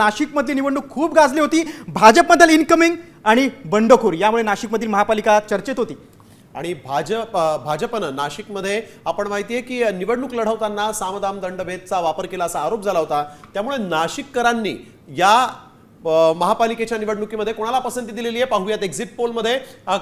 नाशिकमधली निवडणूक खूप गाजली होती. भाजपमधील इनकमिंग आणि बंडखोर यामुळे नाशिकमधील महापालिका चर्चेत होती. आणि भाजप भाजपनं नाशिकमध्ये आपण माहितीये की निवडणूक लढवताना सामदाम दंडभेदचा वापर केला असा आरोप झाला होता. त्यामुळे नाशिककरांनी या महापालिकेच्या निवडणुकीमध्ये कोणाला पसंती दिलेली आहे? पाहूयात एक्झिट पोलमध्ये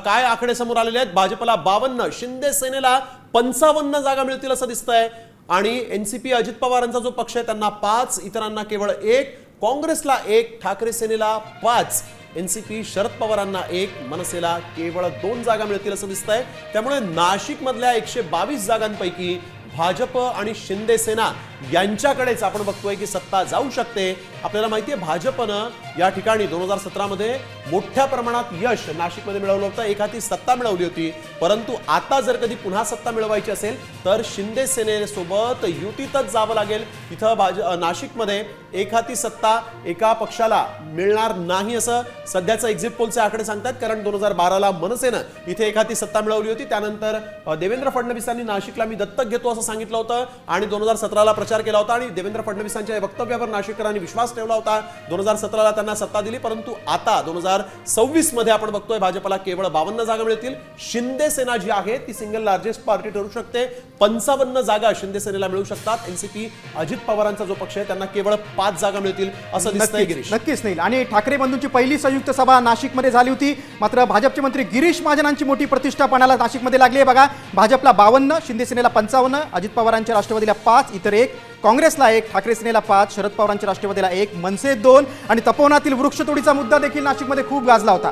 काय आकडे समोर आलेले आहेत? भाजपला बावन्न शिंदे सेनेला पंचावन्न जागा मिळतील असं दिसतंय. आणि एन सी पी अजित पवारांचा जो पक्ष आहे त्यांना पाच इतरांना केवळ एक. काँग्रेसला एक ठाकरे सेनेला पाच एनसीपी शरद पवारांना एक मनसेला केवळ दोन जागा मिळतील असं दिसतंय. त्यामुळे नाशिक मधल्या एकशे बावीस जागांपैकी भाजप आणि शिंदे सेना यांच्याकडेच आपण बघतोय की सत्ता जाऊ शकते. आपल्याला माहितीये भाजपनं या ठिकाणी दोन हजार सतरामध्ये मोठ्या प्रमाणात यश नाशिकमध्ये मिळवलं होतं. एक हाती सत्ता मिळवली होती. परंतु आता जर कधी पुन्हा सत्ता मिळवायची असेल तर शिंदे सेनेसोबत युतीतच जावं लागेल. इथं भाज नाशिकमध्ये एक हाती सत्ता एका पक्षाला मिळणार नाही असं सध्याचं एक्झिट पोलचे आकडे सांगतात. कारण दोन हजार बाराला मनसेनं इथे एक हाती सत्ता मिळवली होती. त्यानंतर देवेंद्र फडणवीसांनी नाशिकला मी दत्तक घेतो असं सांगितलं होतं आणि दोन हजार सतराला प्रचार केला होता. आणि देवेंद्र फडणवीसांच्या वक्तव्यावर नाशिककरांनी विश्वास ठेवला होता. दोन हजार सतराला त्यांना सत्ता दिली परंतु आता दोन हजार सव्वीसमध्ये आपण बघतोय भाजपला केवळ बावन्न जागा मिळतील. शिंदे सेना जी आहे ती सिंगल लार्जेस्ट पार्टी ठरू शकते. पंचावन्न जागा शिंदे सेनेला मिळू शकतात. एनसीपी अजित पवारांचा जो पक्ष आहे त्यांना केवळ पाच जागा मिळतील असं दिसतंय गिरीश. नक्कीच नाही आणि ठाकरे बंधूंची पहिली संयुक्त सभा नाशिकमध्ये झाली होती. मात्र भाजपचे मंत्री गिरीश महाजनांची मोठी प्रतिष्ठा पणाला नाशिकमध्ये लागली आहे. बघा भाजपला बावन्न शिंदे सेनेला पंचावन्न अजित पवारांच्या राष्ट्रवादीला पाच इतर एक. काँग्रेसला एक ठाकरे सेनेला पाच शरद पवारांच्या राष्ट्रवादीला एक मनसे दोन आणि तपोवनातील वृक्षतोडीचा मुद्दा देखील नाशिकमध्ये खूप गाजला होता.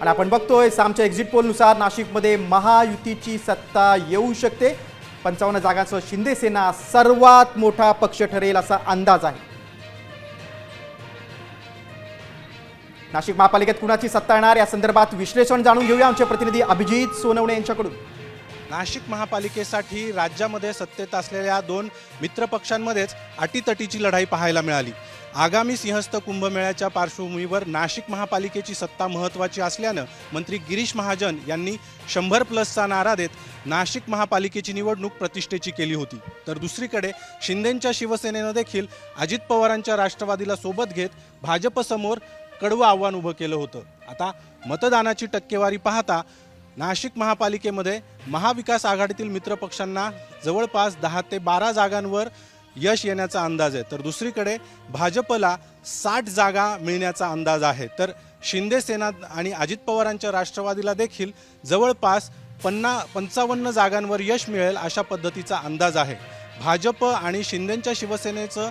आणि आपण बघतोय सामच्या एक्झिट पोलनुसार नाशिकमध्ये महायुतीची सत्ता येऊ शकते. पंचावन्न जागांसह शिंदे सेना सर्वात मोठा पक्ष ठरेल असा अंदाज आहे. नाशिक महापालिकेत कुणाची सत्ता येणार? या संदर्भात विश्लेषण जाणून घेऊया आमचे प्रतिनिधी अभिजित सोनवणे यांच्याकडून. नाशिक महापालिकेसाठी राज्यामध्ये सत्तेत असलेल्या दोन मित्रपक्षांमध्येच अटीतटीची लढाई पाहायला मिळाली. आगामी सिंहस्थ कुंभमेळ्याच्या पार्श्वभूमीवर नाशिक महापालिकेची सत्ता महत्त्वाची असल्यानं मंत्री गिरीश महाजन यांनी शंभर प्लसचा नारा देत नाशिक महापालिकेची निवडणूक प्रतिष्ठेची केली होती. तर दुसरीकडे शिंदेंच्या शिवसेनेनं देखील अजित पवारांच्या राष्ट्रवादीला सोबत घेत भाजपसमोर कडवं आव्हान उभं केलं होतं. आता मतदानाची टक्केवारी पाहता नाशिक महापालिकेमध्ये महाविकास आघाडीतील मित्रपक्षांना जवळपास दहा ते बारा जागांवर यश येण्याचा अंदाज आहे. तर दुसरीकडे भाजपला साठ जागा मिळण्याचा अंदाज आहे. तर शिंदे सेना आणि अजित पवारांच्या राष्ट्रवादीला देखील जवळपास पन्ना पंचावन्न जागांवर यश मिळेल अशा पद्धतीचा अंदाज आहे. भाजप आणि शिंदेंच्या शिवसेनेचं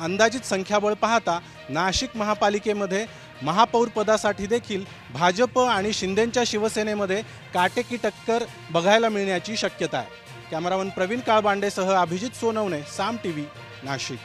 अंदाजित संख्याबळ पाहता नाशिक महापालिकेमध्ये महापौरपदासाठी देखील भाजप आणि शिंदेंच्या शिवसेनेमध्ये काटेकी टक्कर बघायला मिळण्याची शक्यता आहे. कॅमेरामन प्रवीण काळबांडेसह अभिजित सोनवणे साम टी व्ही नाशिक.